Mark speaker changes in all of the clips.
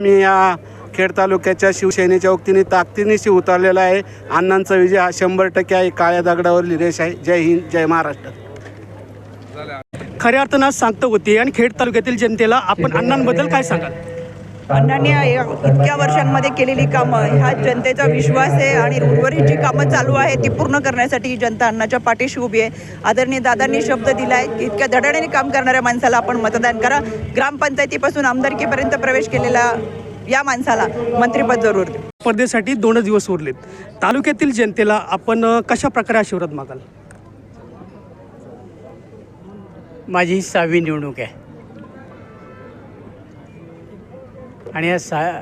Speaker 1: मी या खेड तालुक्याच्या शिवसेनेच्या वतीने ताकदीनिशी उतरलेला आहे. अण्णांचा विजय हा शंभर टक्के आहे. काळ्या दगडावर रेष आहे. जय हिंद जय महाराष्ट्र.
Speaker 2: खऱ्या अर्थानं सांगतो होती आणि खेड तालुक्यातील जनतेला आपण अण्णांबद्दल काय सांगाल?
Speaker 3: अण्णांनी इतक्या वर्षांमध्ये केलेली कामं ह्या जनतेचा विश्वास आहे आणि उर्वरित जी कामं चालू आहे ती पूर्ण करण्यासाठी ही जनता अण्णाच्या पाठीशी उभी आहे. आदरणीय दादांनी शब्द दिलाय की इतक्या धडाड्याने काम करणाऱ्या माणसाला आपण मतदान करा. ग्रामपंचायतीपासून आमदारकीपर्यंत प्रवेश केलेला या माणसाला मंत्रिपद जरूर
Speaker 2: स्पर्धेसाठी दोनच दिवस उरलेत. तालुक्यातील जनतेला आपण कशा प्रकारे आशीर्वाद मागाल?
Speaker 4: माझी सहावी निवडणूक आहे. आणि या सहा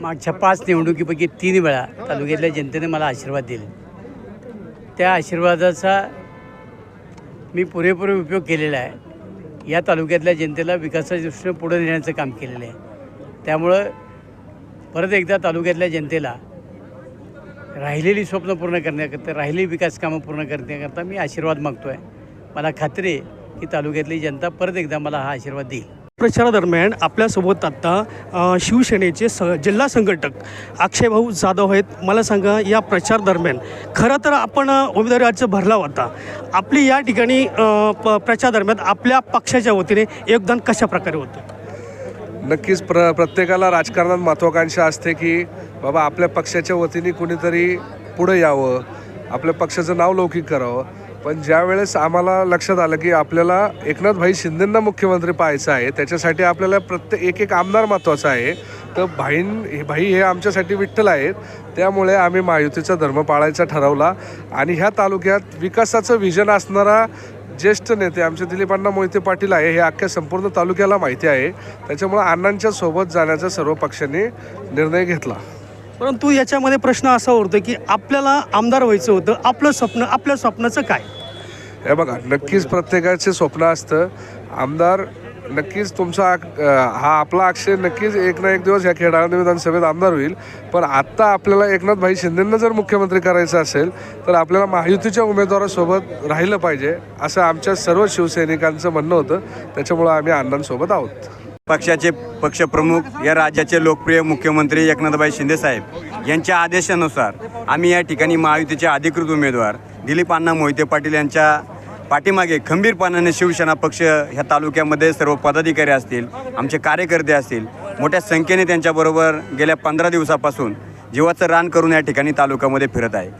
Speaker 4: मागच्या पाच निवडणुकीपैकी तीन वेळा तालुक्यातल्या जनतेने मला आशीर्वाद दिले. त्या आशीर्वादाचा मी पुरेपूर उपयोग केलेला आहे. या तालुक्यातल्या जनतेला विकासाच्या दृष्टीने पुढे नेण्याचं काम केलेलं आहे. त्यामुळं परत एकदा तालुक्यातल्या जनतेला राहिलेली स्वप्न पूर्ण करण्याकरता राहिलेली विकास कामं पूर्ण करण्याकरता मी आशीर्वाद मागतो आहे मला खात्री आहे की तालुक्यातली जनता परत एकदा मला हा आशीर्वाद देईल.
Speaker 2: प्रचारादरम्यान आपल्यासोबत आत्ता शिवसेनेचे स जिल्हा संघटक अक्षयभाऊ जाधव आहेत. मला सांगा या प्रचारादरम्यान खरं तर आपण उमेदवारी अर्ज भरला होता. आपली या ठिकाणी प प्रचार दरम्यान आपल्या पक्षाच्या वतीने योगदान कशा प्रकारे होतं?
Speaker 5: नक्कीच प्र प्रत्येकाला राजकारणात महत्त्वाकांक्षा असते की बाबा आपल्या पक्षाच्या वतीने कुणीतरी पुढं यावं. आपल्या पक्षाचं नाव लौकिक करावं. पण ज्या वेळेस आम्हाला लक्षात आलं की आपल्याला एकनाथभाई शिंदेंना मुख्यमंत्री पाहायचं आहे त्याच्यासाठी आपल्याला प्रत्येक एक एक आमदार महत्त्वाचा आहे तर भाईं हे भाई हे आमच्यासाठी विठ्ठल आहेत. त्यामुळे आम्ही महायुतीचा धर्म पाळायचा ठरवला आणि ह्या तालुक्यात विकासाचं विजन असणारा ज्येष्ठ नेते आमचे दिलीपांना मोहिते पाटील आहे हे अख्ख्या संपूर्ण तालुक्याला माहिती आहे. त्याच्यामुळे अण्णांच्या सोबत जाण्याचा सर्व पक्षांनी निर्णय घेतला.
Speaker 2: परंतु याच्यामध्ये प्रश्न असा उरतो की आपल्याला आमदार व्हायचं होतं आपलं स्वप्न आपल्या स्वप्नाचं काय?
Speaker 5: हे बघा नक्कीच प्रत्येकाचे स्वप्न असतं. आमदार नक्कीच तुमचा हा आपला अक्षय नक्कीच एक ना एक दिवस ह्या खेळाडू विधानसभेत आमदार होईल. पण आत्ता आपल्याला एकनाथभाई शिंदेंना जर मुख्यमंत्री करायचं असेल तर आपल्याला महायुतीच्या उमेदवारासोबत राहिलं पाहिजे असं आमच्या सर्व शिवसैनिकांचं म्हणणं होतं. त्याच्यामुळं आम्ही अण्णांसोबत आहोत.
Speaker 6: पक्षाचे पक्षप्रमुख या राज्याचे लोकप्रिय मुख्यमंत्री एकनाथभाई शिंदेसाहेब यांच्या आदेशानुसार आम्ही या ठिकाणी महायुतीचे अधिकृत उमेदवार दिलीप अण्णा मोहिते पाटील यांच्या पाठीमागे खंबीरपणाने शिवसेना पक्ष ह्या तालुक्यामध्ये सर्व पदाधिकारी असतील आमचे कार्यकर्ते असतील मोठ्या संख्येने त्यांच्याबरोबर गेल्या पंधरा दिवसापासून जीवाचं रान करून या ठिकाणी तालुक्यामध्ये फिरत आहे.